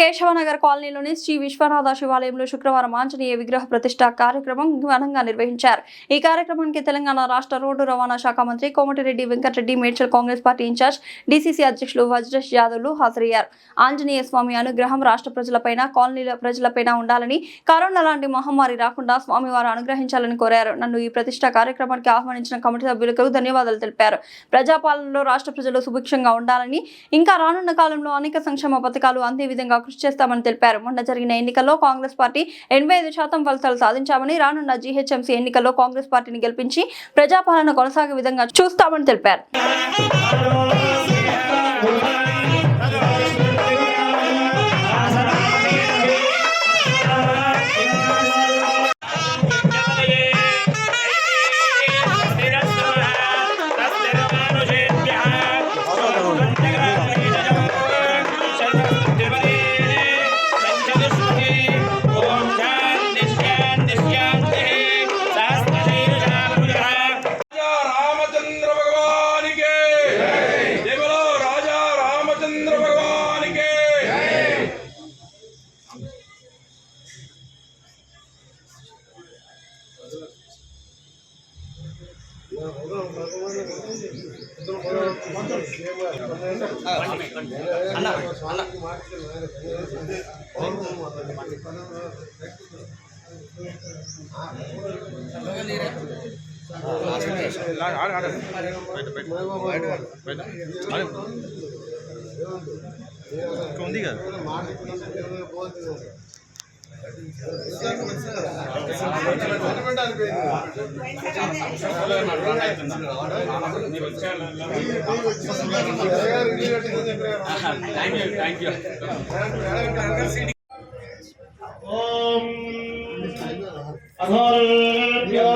కేశవనగర్ కాలనీలోని శ్రీ విశ్వనాథ శివాలయంలో శుక్రవారం ఆంజనేయ విగ్రహ ప్రతిష్ట కార్యక్రమం ఘనంగా నిర్వహించారు. ఈ కార్యక్రమానికి తెలంగాణ రాష్ట్ర రోడ్డు రవాణా శాఖ మంత్రి Komatireddy Venkatreddy Medchal Congress party in-charge DCC అధ్యక్షులు వజ్రేష్ యాదవ్లు హాజరయ్యారు. ఆంజనేయ స్వామి అనుగ్రహం రాష్ట్ర ప్రజలపైన కాలనీల ప్రజలపైన ఉండాలని కరోనా లాంటి మహమ్మారి రాకుండా స్వామివారు అనుగ్రహించాలని కోరారు. నన్ను ఈ ప్రతిష్ట కార్యక్రమానికి ఆహ్వానించిన కమిటీ సభ్యులకు ధన్యవాదాలు తెలిపారు. ప్రజాపాలనలో రాష్ట్ర ప్రజలు సుభిక్షంగా ఉండాలని ఇంకా రానున్న కాలంలో అనేక సంక్షేమ పథకాలు అందే విధంగా కృషి చేస్తామని తెలిపారు. మొన్న జరిగిన ఎన్నికల్లో కాంగ్రెస్ పార్టీ ఎనభై ఐదు శాతం ఫలితాలు సాధించామని రానున్న జీహెచ్ఎంసీ ఎన్నికల్లో కాంగ్రెస్ పార్టీని గెలిపించి ప్రజాపాలన కొనసాగే విధంగా చూస్తామని తెలిపారు. ఉంది కదా ఓం అధోర్భ్యో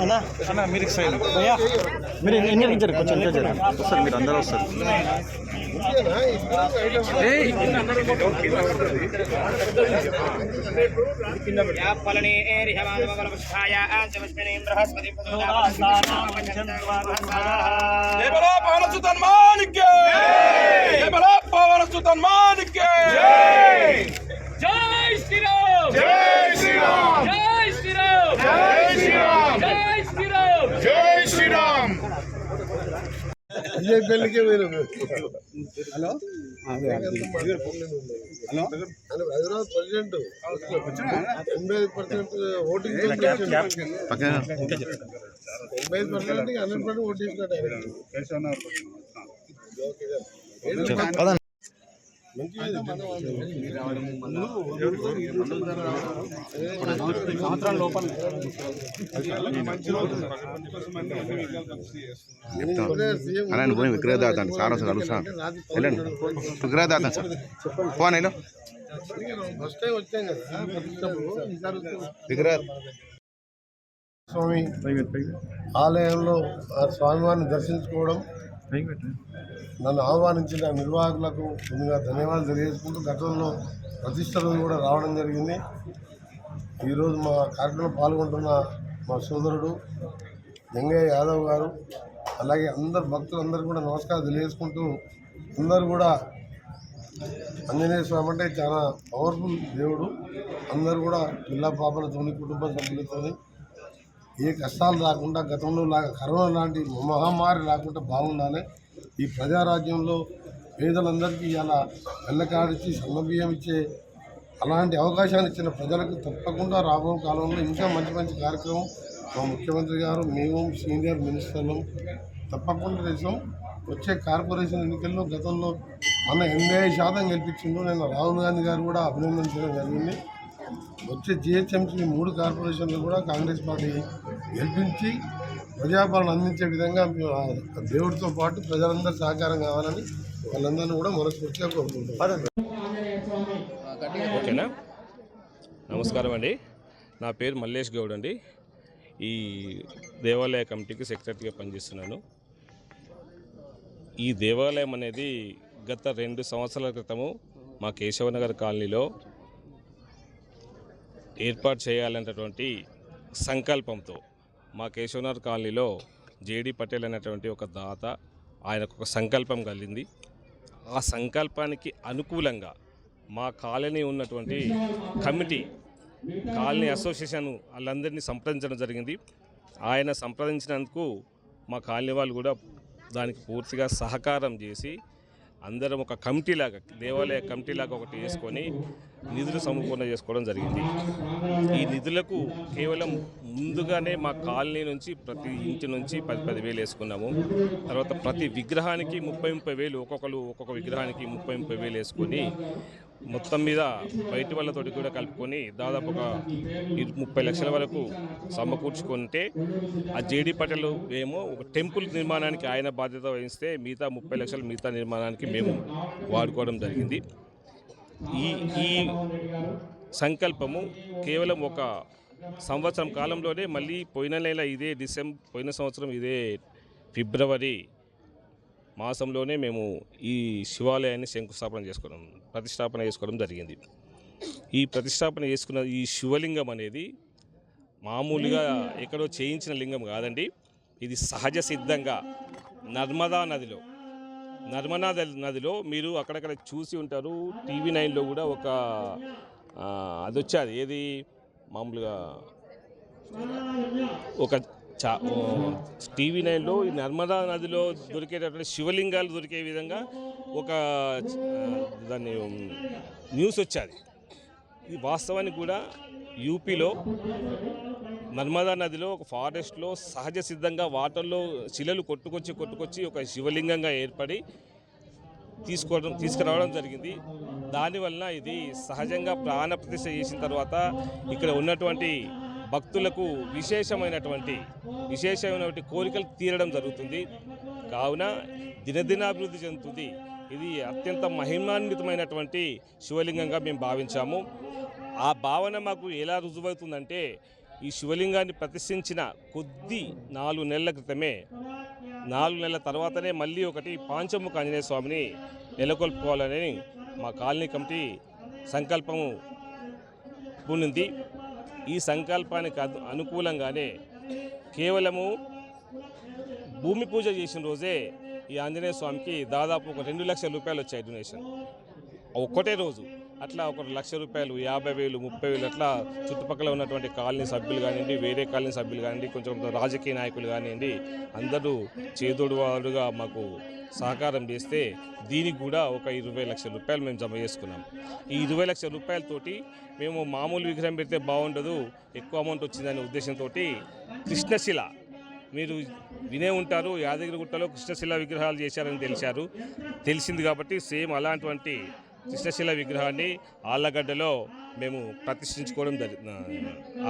అన్నా అన్న మీరు సైడ్ మీరు ఎన్ని నుంచి కొంచెం ఇంకా జరగండి. వస్తారు మీరు అందరూ వస్తారు దేవలో పవన సుతన్మానికి దేవలో పవన సుతన్మానికి జై శ్రీరామ్ జై హైదరాబాద్ ప్రెసిడెంట్ ఎనభై ఐదు పర్సెంట్ ఓటింగ్ పక్కన ఎనభై ఐదు percent hundred percent vote CM అలా పోయి విక్రయదాత అండి సార్ వస్తారు కలుస్తాను వెళ్ళండి. విక్రయదాత సార్. పోనీ. విక్రయ స్వామి. ఆలయంలో ఆ స్వామివారిని దర్శించుకోవడం నన్ను ఆహ్వానించిన నిర్వాహకులకు ముందుగా ధన్యవాదాలు తెలియజేసుకుంటూ గతంలో ప్రతిష్ట రోజు కూడా రావడం జరిగింది. ఈరోజు మా కార్యక్రమంలో పాల్గొంటున్న మా సోదరుడు వెంగయ్య యాదవ్ గారు అలాగే అందరు భక్తులందరూ కూడా నమస్కారం తెలియజేసుకుంటూ అందరూ కూడా ఆంజనేయ స్వామి అంటే చాలా పవర్ఫుల్ దేవుడు. అందరూ కూడా పిల్ల పాపలతోని కుటుంబ సభ్యులతో ఏ కష్టాలు రాకుండా గతంలో లాగా కరోనా లాంటి మహమ్మారి రాకుండా బాగుండాలి. ఈ ప్రజారాజ్యంలో పేదలందరికీ ఇలా వెళ్ళకాడిచ్చి సన్నబియ్యం ఇచ్చే అలాంటి అవకాశాన్ని ఇచ్చిన ప్రజలకు తప్పకుండా రాబో కాలంలో ఇంకా మంచి మంచి కార్యక్రమం మా ముఖ్యమంత్రి గారు మేము సీనియర్ మినిస్టర్లు తప్పకుండా చేసాం వచ్చే కార్పొరేషన్ ఎన్నికల్లో గతంలో మన ఎనభై ఐదు శాతం గెలిపించిందో నేను రాహుల్ గాంధీ గారు కూడా అభినందించడం జరిగింది. వచ్చే జిహెచ్ఎంసీ మూడు కార్పొరేషన్లు కూడా కాంగ్రెస్ పార్టీ గెలిపించి ప్రజాపాలన అందించే విధంగా దేవుడితో పాటు ప్రజలందరూ సహకారం కావాలని వాళ్ళందరినీ కూడా మనస్ఫూర్తిగా కోరుకుంటున్నాం. ఓకేనా? నమస్కారం అండి. నా పేరు మల్లేష్ గౌడ్ అండి. ఈ దేవాలయ కమిటీకి సెక్రటరీగా పనిచేస్తున్నాను. ఈ దేవాలయం అనేది గత రెండు సంవత్సరాల క్రితము మా కేశవనగర్ కాలనీలో ఏర్పాటు చేయాలన్నటువంటి సంకల్పంతో మా కేశవనగర్ కాలనీలో జేడి పటేల్ అనేటువంటి ఒక దాత ఆయనకు ఒక సంకల్పం కలిగింది. ఆ సంకల్పానికి అనుకూలంగా మా కాలనీ ఉన్నటువంటి కమిటీ కాలనీ అసోసియేషన్ వాళ్ళందరినీ సంప్రదించడం జరిగింది. ఆయన సంప్రదించినందుకు మా కాలనీ వాళ్ళు కూడా దానికి పూర్తిగా సహకారం చేసి అందరం ఒక కమిటీలాగా దేవాలయ కమిటీలాగా ఒకటి వేసుకొని నిధులు సమకూర్ణ చేసుకోవడం జరిగింది. ఈ నిధులకు కేవలం ముందుగానే మా కాలనీ నుంచి ప్రతి ఇంటి నుంచి పది పది వేలు వేసుకున్నాము. తర్వాత ప్రతి విగ్రహానికి ముప్పై ముప్పై వేలు ఒక్కొక్కరు ఒక్కొక్క విగ్రహానికి ముప్పై ముప్పై వేలు వేసుకొని మొత్తం మీద బయటి వాళ్ళతోటి కూడా కలుపుకొని దాదాపు ఒక ముప్పై లక్షల వరకు సమకూర్చుకుంటే ఆ జేడి పటేల్ ఏమో ఒక టెంపుల్ నిర్మాణానికి ఆయన బాధ్యత వహిస్తే మిగతా ముప్పై లక్షలు మిగతా నిర్మాణానికి మేము వాడుకోవడం జరిగింది. ఈ ఈ సంకల్పము కేవలం ఒక సంవత్సరం కాలంలోనే మళ్ళీ పోయిన నెల ఇదే డిసెంబర్ పోయిన సంవత్సరం ఇదే ఫిబ్రవరి మాసంలోనే మేము ఈ శివాలయాన్ని శంకుస్థాపన చేసుకోవడం ప్రతిష్టాపన చేసుకోవడం జరిగింది. ఈ ప్రతిష్టాపన చేసుకున్న ఈ శివలింగం అనేది మామూలుగా ఎక్కడో చేయించిన లింగం కాదండి. ఇది సహజ సిద్ధంగా నర్మదా నదిలో నర్మదా నదిలో మీరు అక్కడక్కడ చూసి ఉంటారు. టీవీ నైన్లో కూడా ఒక అది వచ్చేది ఏది? మామూలుగా ఒక చా టీవీ నైన్లో ఈ నర్మదా నదిలో దొరికేటటువంటి శివలింగాలు దొరికే విధంగా ఒక దాన్ని న్యూస్ వచ్చేది. ఇది వాస్తవానికి కూడా యూపీలో నర్మదా నదిలో ఒక ఫారెస్ట్లో సహజ సిద్ధంగా వాటర్లో శిలలు కొట్టుకొచ్చి కొట్టుకొచ్చి ఒక శివలింగంగా ఏర్పడి తీసుకోవడం తీసుకురావడం జరిగింది. దానివల్ల ఇది సహజంగా ప్రాణ ప్రతిష్ట చేసిన తర్వాత ఇక్కడ ఉన్నటువంటి భక్తులకు విశేషమైనటువంటి విశేషమైనటువంటి కోరికలు తీరడం జరుగుతుంది. కావున దినదినాభివృద్ధి చెందుతుంది. ఇది అత్యంత మహిమాన్వితమైనటువంటి శివలింగంగా మేము భావించాము. ఆ భావన మాకు ఎలా రుజువవుతుందంటే ఈ శివలింగాన్ని ప్రతిష్ఠించిన కొద్ది నాలుగు నెలల క్రితమే నాలుగు నెలల తర్వాతనే మళ్ళీ ఒకటి పాంచముఖ ఆంజనేయ స్వామిని నెలకొల్పుకోవాలని మా కాలనీ కమిటీ సంకల్పము. పూనింది ఈ సంకల్పానికి అనుకూలంగానే కేవలము భూమి పూజ చేసిన రోజే ఈ ఆంజనేయ స్వామికి దాదాపు ఒక రెండు లక్షల రూపాయలు వచ్చాయి డొనేషన్. ఒక్కటే రోజు. అట్లా ఒక లక్ష రూపాయలు యాభై వేలు ముప్పై వేలు అట్లా చుట్టుపక్కల ఉన్నటువంటి కాలనీ సభ్యులు కానివ్వండి వేరే కాలనీ సభ్యులు కానివ్వండి కొంచెం రాజకీయ నాయకులు కానివ్వండి అందరూ చేదోడు వాడుగా మాకు సహకారం చేస్తే దీనికి కూడా ఒక ఇరవై లక్షల రూపాయలు మేము జమ చేసుకున్నాం. ఈ ఇరవై లక్షల రూపాయలతోటి మేము మామూలు విగ్రహం పెడితే బాగుండదు ఎక్కువ అమౌంట్ వచ్చిందనే ఉద్దేశంతో కృష్ణశిల మీరు వినే ఉంటారు యాదగిరిగుట్టలో కృష్ణశిల విగ్రహాలు చేశారని తెలిసారు తెలిసింది కాబట్టి సేమ్ అలాంటివంటి కృష్ణశిల విగ్రహాన్ని ఆళ్ళగడ్డలో మేము ప్రతిష్ఠించుకోవడం జరి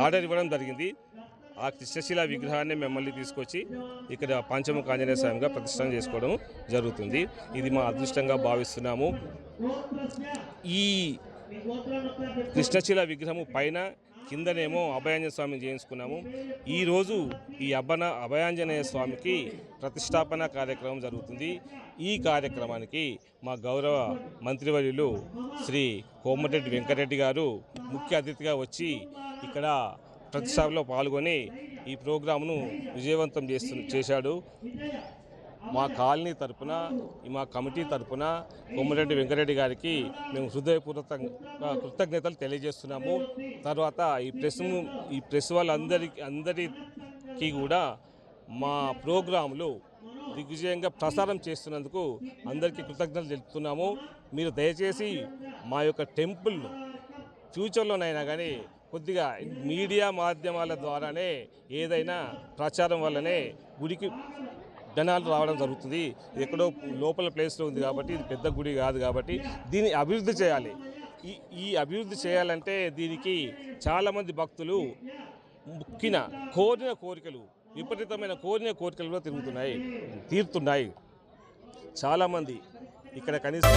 ఆర్డర్ ఇవ్వడం జరిగింది. ఆ కృష్ణశిల విగ్రహాన్ని మిమ్మల్ని తీసుకొచ్చి ఇక్కడ పంచముఖ ఆంజనేయ స్వామిగా ప్రతిష్టం చేసుకోవడం జరుగుతుంది. ఇది మా అదృష్టంగా భావిస్తున్నాము. ఈ కృష్ణశిల విగ్రహము పైన కిందనేమో అభయాంజన స్వామిని చేయించుకున్నాము. ఈరోజు ఈ అభన అభయాంజనేయ స్వామికి ప్రతిష్టాపన కార్యక్రమం జరుగుతుంది. ఈ కార్యక్రమానికి మా గౌరవ మంత్రివర్యులు శ్రీ కోమటిరెడ్డి వెంకటరెడ్డి గారు ముఖ్య అతిథిగా వచ్చి ఇక్కడ ప్రతిష్టాపనలో పాల్గొని ఈ ప్రోగ్రాంను విజయవంతం చేస్తు చేశాడు. మా కాలనీ తరపున మా కమిటీ తరపున కొమ్మిరెడ్డి వెంకరెడ్డి గారికి మేము హృదయపూర్వకంగా కృతజ్ఞతలు తెలియజేస్తున్నాము. తర్వాత ఈ ప్రెస్ ఈ ప్రెస్ వాళ్ళందరికీ అందరికీ కూడా మా ప్రోగ్రాంలు దిగ్విజయంగా ప్రసారం చేస్తున్నందుకు అందరికీ కృతజ్ఞతలు తెలుపుతున్నాము. మీరు దయచేసి మా యొక్క టెంపుల్ను ఫ్యూచర్లోనైనా కానీ కొద్దిగా మీడియా మాధ్యమాల ద్వారానే ఏదైనా ప్రచారం వల్లనే గుడికి జనాలు రావడం జరుగుతుంది. ఎక్కడో లోపల ప్లేస్లో ఉంది కాబట్టి ఇది పెద్ద గుడి కాదు కాబట్టి దీన్ని అభివృద్ధి చేయాలి. ఈ ఈ అభివృద్ధి చేయాలంటే దీనికి చాలామంది భక్తులు ముక్కిన కోరిన కోరికలు విపరీతమైన కోరిన కోరికలు కూడా తిరుగుతున్నాయి తీరుతున్నాయి. చాలామంది ఇక్కడ కనీసం